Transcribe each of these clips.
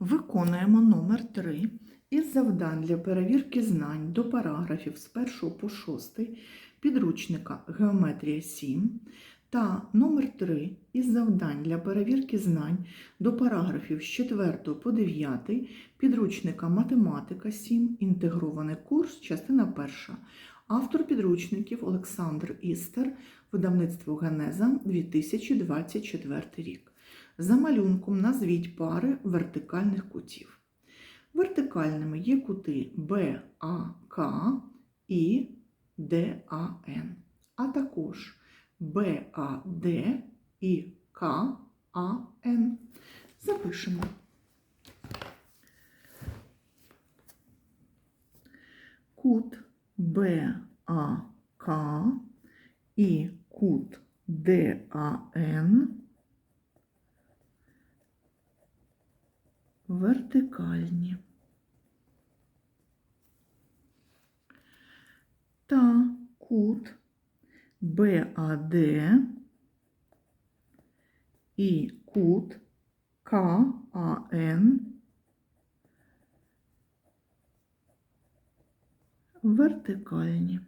Виконуємо номер 3 із завдань для перевірки знань до параграфів з 1 по 6 підручника Геометрія 7 та номер 3 із завдань для перевірки знань до параграфів з 4 по 9 підручника Математика 7, інтегрований курс, частина 1. Автор підручників Олександр Істер, видавництво Генеза 2024 рік. За малюнком назвіть пари вертикальних кутів. Вертикальними є кути БАК і ДАН, а також БАД і КАН. Запишемо. Кут БАК і кут ДАН вертикальні. Та кут БАД і кут КАН вертикальні.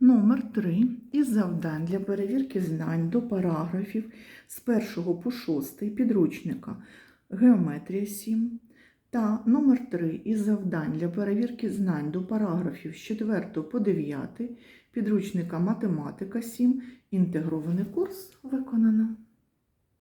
Номер 3 із завдань для перевірки знань до параграфів з 1 по 6 підручника. Геометрія 7 та номер 3 із завдань для перевірки знань до параграфів з 4 по 9 підручника Математика 7 інтегрований курс виконано.